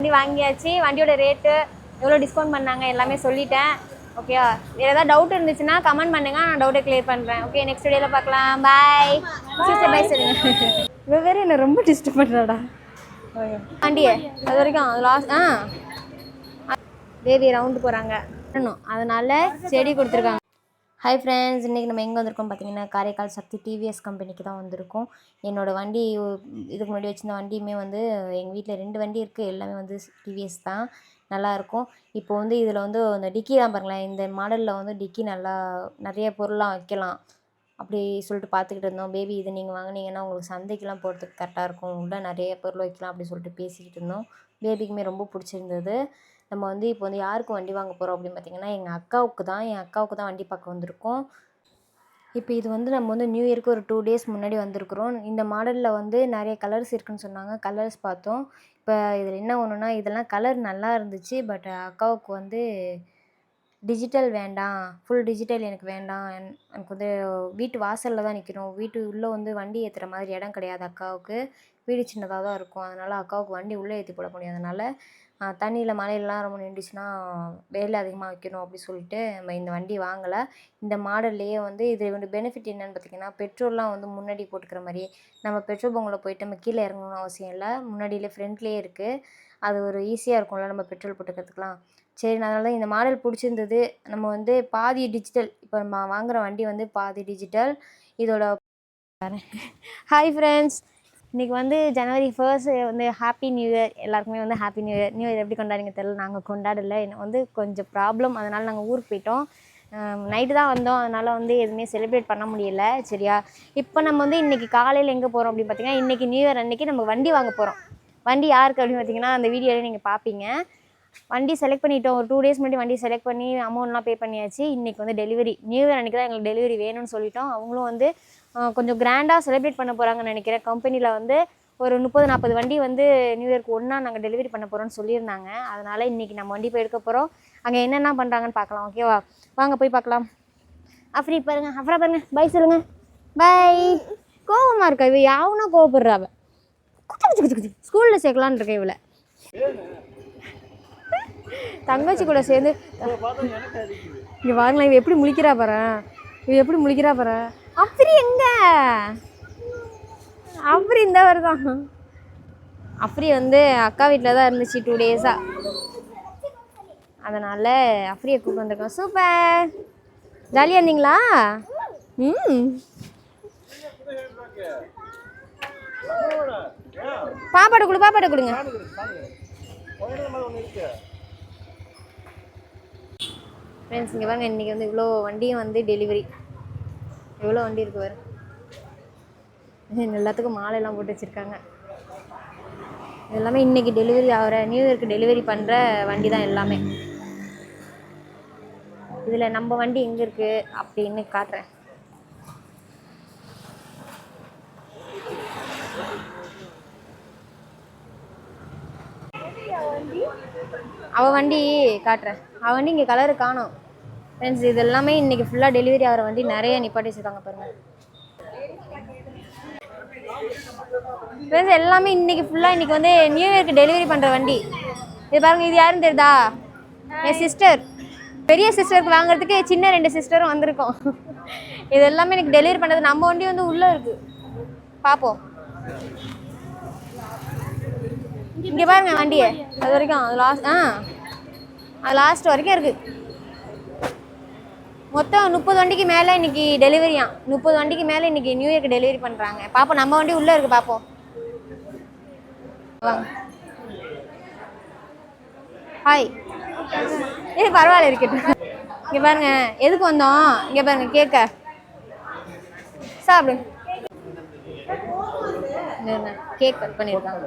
வண்டி வாங்கியாச்சு. வண்டியோட ரேட்டு எவ்வளோ டிஸ்கவுண்ட் பண்ணாங்க எல்லாமே சொல்லிட்டேன். ஓகேவா வேறு ஏதாவது டவுட் இருந்துச்சுன்னா கமெண்ட் பண்ணுங்க. நான் டவுட்டை கிளியர் பண்ணுறேன் ஓகே நெக்ஸ்ட் வீடியோவில் பார்க்கலாம். பாய் சிஸ்டர் பாய் சொல்லுங்க இவ வேறு என்ன ரொம்ப டிஸ்டர்ப் பண்ணுறாடா வண்டியே. அது வரைக்கும் லாஸ்ட் ஆ. பேபி ரவுண்டு போகிறாங்க அதனால செடி கொடுத்துருக்காங்க. ஹாய் ஃப்ரெண்ட்ஸ் இன்றைக்கி நம்ம எங்கே வந்திருக்கோம் பார்த்தீங்கன்னா காரைக்கால் சக்தி டிவிஎஸ் கம்பெனிக்கு தான் வந்திருக்கோம். என்னோடய வண்டி இதுக்கு முன்னாடி வச்சிருந்த வண்டியுமே வந்து எங்கள் வீட்டில் ரெண்டு வண்டி இருக்குது எல்லாமே வந்து டிவிஎஸ் தான். நல்லாயிருக்கும் இப்போ வந்து இதில் வந்து அந்த டிக்கி தான் பாருங்களேன் இந்த மாடலில் வந்து டிக்கி நல்லா நிறைய பொருள்லாம் வைக்கலாம். அப்படி சொல்லிட்டு பார்த்துக்கிட்டு இருந்தோம். பேபி இது நீங்கள் வாங்குனீங்கன்னா உங்களுக்கு சந்தைக்கெலாம் போகிறதுக்கு கரெக்டாக இருக்கும். உள்ள நிறைய பொருள் வைக்கலாம் அப்படி சொல்லிட்டு பேசிக்கிட்டு இருந்தோம். பேபிக்குமே ரொம்ப பிடிச்சிருந்தது. நம்ம வந்து இப்போ வந்து யாருக்கு வண்டி வாங்க போகிறோம் அப்படின்னு பார்த்தீங்கன்னா எங்கள் அக்காவுக்கு தான். என் அக்காவுக்கு தான் வண்டி பார்க்க வந்திருக்கோம். இப்போ இது வந்து நம்ம வந்து நியூ இயருக்கு ஒரு டூ டேஸ் முன்னாடி வந்திருக்கிறோம். இந்த மாடலில் வந்து நிறைய கலர்ஸ் இருக்குன்னு சொன்னாங்க. கலர்ஸ் பார்த்தோம். இப்போ இதில் என்ன ஒன்றுனா இதெல்லாம் கலர் நல்லா இருந்துச்சு. பட் அக்காவுக்கு வந்து டிஜிட்டல் வேண்டாம். ஃபுல் டிஜிட்டல் எனக்கு வேண்டாம். என்- எனக்கு வந்து வீட்டு வாசலில் தான் நிற்கணும் வீட்டு உள்ளே வந்து வண்டி ஏற்றுற மாதிரி இடம் கிடையாது அக்காவுக்கு. வீடு சின்னதாக தான் இருக்கும். அதனால் அக்காவுக்கு வண்டி உள்ளே ஏற்றி போட முடியாதனால தண்ணியில் மழையிலலாம் ரொம்ப நின்றுச்சுன்னா வேலை அதிகமாக வைக்கணும் அப்படி சொல்லிட்டு நம்ம இந்த வண்டி வாங்கலை. இந்த மாடல்லையே வந்து இது வந்து பெனிஃபிட் என்னென்னு பார்த்தீங்கன்னா பெட்ரோல்லாம் வந்து முன்னாடி போட்டுக்கிற மாதிரி நம்ம பெட்ரோல் பங்கில் போயிட்டு நம்ம கீழே இறங்கணும்னு அவசியம் இல்லை. முன்னாடியிலே ஃப்ரண்ட்லேயே இருக்குது அது ஒரு ஈஸியாக இருக்கும்ல நம்ம பெட்ரோல் போட்டுக்கிறதுக்குலாம் சரி அதனால தான் இந்த மாடல் பிடிச்சிருந்தது. நம்ம வந்து பாதி டிஜிட்டல் இப்போ நம்ம வாங்குகிற வண்டி வந்து பாதி டிஜிட்டல் இதோட ஹாய் ஃப்ரெண்ட்ஸ் இன்றைக்கி வந்து ஜனவரி ஃபர்ஸ்ட் வந்து ஹாப்பி நியூ இயர் எல்லாருக்குமே வந்து happy new year new year எப்படி கொண்டாடுங்க தெரியல. நாங்கள் கொண்டாடலை. எனக்கு வந்து கொஞ்சம் ப்ராப்ளம் அதனால் நாங்கள் ஊருக்கு போயிட்டோம். நைட்டு தான் வந்தோம். அதனால் வந்து எதுவுமே செலிப்ரேட் பண்ண முடியல. சரியா? இப்போ நம்ம வந்து இன்றைக்கி காலையில் எங்கே போகிறோம் அப்படின்னு பார்த்தீங்கன்னா இன்றைக்கி நியூ இயர் அன்றைக்கி நம்ம வண்டி வாங்க போகிறோம் வண்டி யாருக்கு அப்படின்னு பார்த்தீங்கன்னா அந்த வீடியோவில் நீங்கள் பார்ப்பீங்க வண்டி செலக்ட் பண்ணிட்டோம். ஒரு டூ டேஸ் முன்னாடி வண்டி செலக்ட் பண்ணி அமௌண்ட்லாம் பே பண்ணியாச்சு. இன்றைக்கி வந்து டெலிவரி நியூ இயர் அன்றைக்கி தான் எங்களுக்கு டெலிவரி வேணும்னு சொல்லிட்டோம். அவங்களும் வந்து கொஞ்சம் கிராண்டாக செலிப்ரேட் பண்ண போகிறாங்கன்னு நினைக்கிறேன். கம்பெனியில் வந்து ஒரு முப்பது நாற்பது வண்டி வந்து நியூ இயர்க்கு ஒன்றா நாங்கள் டெலிவரி பண்ண போகிறோம்னு சொல்லியிருந்தாங்க. அதனால் இன்றைக்கி நம்ம வண்டி போய் எடுக்க போகிறோம் அங்கே என்னென்ன பண்ணுறாங்கன்னு பார்க்கலாம் ஓகேவா வாங்க போய் பார்க்கலாம். அஃப்ரி பாருங்கள் அஃப்ரா பாருங்கள் பை சொல்லுங்கள் பை கோபமாக இருக்கா இவ? யாவுனா கோவப்படுறா அவ? ஸ்கூலில் சேர்க்கலான்னு இருக்கேன் இவளை? தங்கச்சி கூட சேர்ந்து இங்கே பாருங்களேன் இவ எப்படி முழிக்கிறா பாரு. இவ எப்படி முழிக்கிறா பாரு. அப்ரி எங்க? அப்ரி இந்த வருதான் அப்ரி வந்து அக்கா வீட்டில் தான் இருந்துச்சு டூ டேஸாக அதனால் அப்ரியை கூப்பிட்டு வந்திருக்கோம். சூப்பர் ஜாலியாக இருந்தீங்களா ம். பாப்பாட்ட கொடு பாப்பாட்ட கொடுங்க. ஃப்ரெண்ட்ஸ் இங்கே பாருங்கள் இன்றைக்கி வந்து இவ்வளோ வண்டியும் வந்து டெலிவரி எவ்வளோ வண்டி இருக்கு வரும் எல்லாத்துக்கும் மாலையெல்லாம் போட்டு வச்சுருக்காங்க. எல்லாமே இன்றைக்கி டெலிவரி ஆகிற நியூ இயர்க்கு டெலிவரி பண்ணுற வண்டி தான் எல்லாமே. இதில் நம்ம வண்டி எங்கே இருக்குது அப்படின்னு காட்டுறேன். அவ வண்டி காட்டுறேன். அவள் வண்டி இங்கே கலரு காணும். ஃப்ரெண்ட்ஸ் இது எல்லாமே இன்றைக்கி ஃபுல்லாக டெலிவரி ஆகிற வண்டி நிறைய நிப்பாட்டி வச்சுருக்காங்க பாருங்கள் ஃப்ரெண்ட்ஸ் எல்லாமே இன்னைக்கு ஃபுல்லாக இன்னைக்கு வந்து நியூ இயர்க்கு டெலிவரி பண்ணுற வண்டி. இது பாருங்க இது யாருன்னு தெரியுதா? என் சிஸ்டர் பெரிய சிஸ்டருக்கு வாங்குறதுக்கு சின்ன ரெண்டு சிஸ்டரும் வந்திருக்கோம். இது எல்லாமே எனக்கு டெலிவரி பண்ணுறது நம்ம வண்டி வந்து உள்ளே இருக்குது பார்ப்போம் இங்கே பாருங்க வண்டியை. அது வரைக்கும் அது லாஸ்ட் ஆ. அது லாஸ்ட் வரைக்கும் இருக்கு. மொத்தம் முப்பது வண்டிக்கு மேலே இன்னைக்கு டெலிவரியா முப்பது வண்டிக்கு மேலே இன்னைக்கு நியூ இயர்க்கு டெலிவரி பண்ணுறாங்க பார்ப்போம் நம்ம வண்டி உள்ளே இருக்கு பார்ப்போம் வாங்க. ஹாய் ஏ பரவாயில்ல இருக்கட்டும். இங்கே பாருங்க எதுக்கு வந்தோம்? இங்கே பாருங்க கேட்க சாப்பிடுங்க கேக் கட் பண்ணியிருக்காங்க.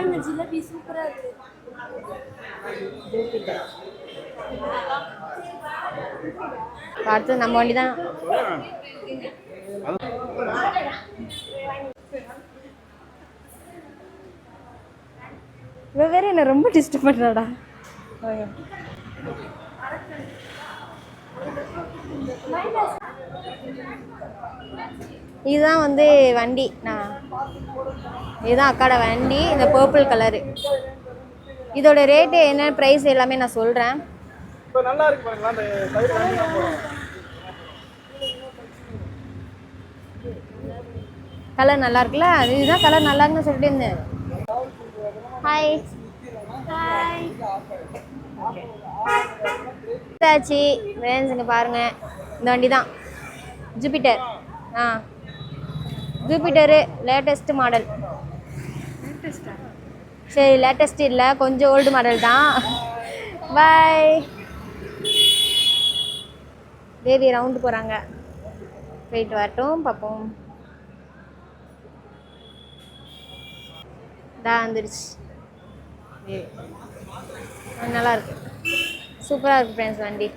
இந்த ஜிலேபி சூப்பரா இருக்கு. அடுத்து நம்ம வண்டி தான் இவ வேற என்ன ரொம்ப டிஸ்டர்ப் பண்ணுறாடா இதுதான் வந்து வண்டி. நான் இதுதான் அக்காட வண்டி. இந்த பர்பிள் கலரு இதோட ரேட்டு என்ன ப்ரைஸ் எல்லாமே நான் சொல்கிறேன் பாருங்களா கலர் நல்லா இருக்குல்ல? இதுதான் கலர் நல்லா இருக்குன்னு சொல்லிட்டு இருந்தேன். ஹாய் ஹாய் ஆச்சு ஃப்ரெண்ட்ஸ் இங்கே பாருங்க. இந்த வண்டி தான் ஜூபிட்டர் ஆ. ஜூபிட்டரு லேட்டஸ்ட் மாடல் சரி லேட்டஸ்ட் இல்லை கொஞ்சம் ஓல்டு மாடல் தான். பாய் பேபி ரவுண்டு போகிறாங்க போயிட்டு வரட்டும் பார்ப்போம். இதாக வந்துருச்சு. நல்லா இருக்கு. சூப்பராக இருக்குது ஃப்ரெண்ட்ஸ் வண்டி.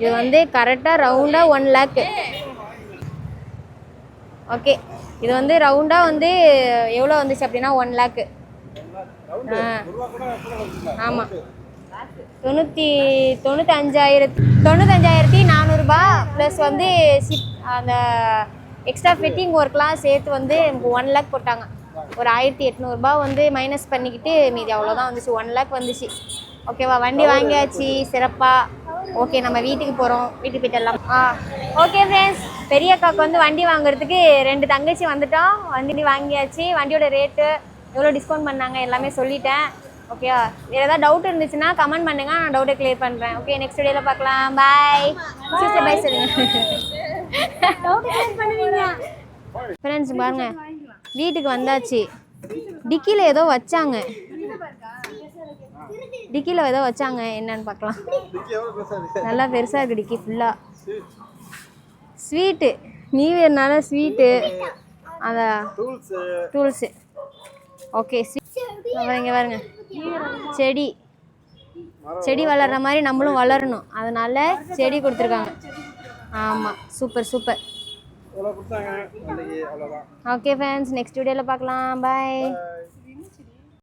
இது வந்து கரெக்டாக ரவுண்டாக ஒன் லேக்கு ஓகே இது வந்து ரவுண்டாக வந்து எவ்வளோ வந்துச்சு அப்படின்னா ஒன் லேக்கு ஆமாம் தொண்ணூற்றி தொண்ணூத்தஞ்சாயிரத்தி தொண்ணூத்தஞ்சாயிரத்தி நானூறுரூபா ப்ளஸ் வந்து சிப் அந்த எக்ஸ்ட்ரா ஃபிட்டிங் ஒர்க்லாம் சேர்த்து வந்து எனக்கு ஒன் லேக் போட்டாங்க. ஒரு ஆயிரத்தி எட்நூறுபா வந்து மைனஸ் பண்ணிக்கிட்டு மீதி அவ்வளோதான் வந்துச்சு. ஒன் லேக் வந்துச்சு. ஓகேவா வண்டி வாங்கியாச்சு. சிறப்பாக ஓகே நம்ம வீட்டுக்கு போகிறோம் வீட்டுக்கு போயிட்டு எல்லாம் ஆ ஓகே ஃப்ரெண்ட்ஸ் பெரிய அக்காவுக்கு வந்து வண்டி வாங்குறதுக்கு ரெண்டு தங்கச்சி வந்துட்டோம். வண்டி வாங்கியாச்சு. வண்டியோட ரேட்டு எவ்வளோ டிஸ்கவுண்ட் பண்ணாங்க எல்லாமே சொல்லிட்டேன். ஓகேவா வேறு ஏதாவது டவுட் இருந்துச்சுன்னா கமெண்ட் பண்ணுங்க. நான் டவுட்டை கிளியர் பண்ணுறேன் ஓகே நெக்ஸ்ட் வீடியோவில் பார்க்கலாம். பாய் சிஸ்டர் பாய் சொல்லுங்க ஃப்ரெண்ட்ஸ் பாருங்க. வீட்டுக்கு வந்தாச்சு. டிக்கியில் ஏதோ வச்சாங்க. டிக்கியில் ஏதோ வச்சாங்க என்னன்னு பார்க்கலாம். நல்லா பெருசாக இருக்குது டிக்கி ஃபுல்லாக ஸ்வீட்டு நியூ இயர்னால ஸ்வீட்டு அந்த டூல்ஸு ஓகே அப்புறம் இங்கே பாருங்க. செடி. செடி வளர்ற மாதிரி நம்மளும் வளரணும். அதனால செடி கொடுத்துருக்காங்க. ஆமாம் super super okay friends next வீடியோவில் பார்க்கலாம். பாய்.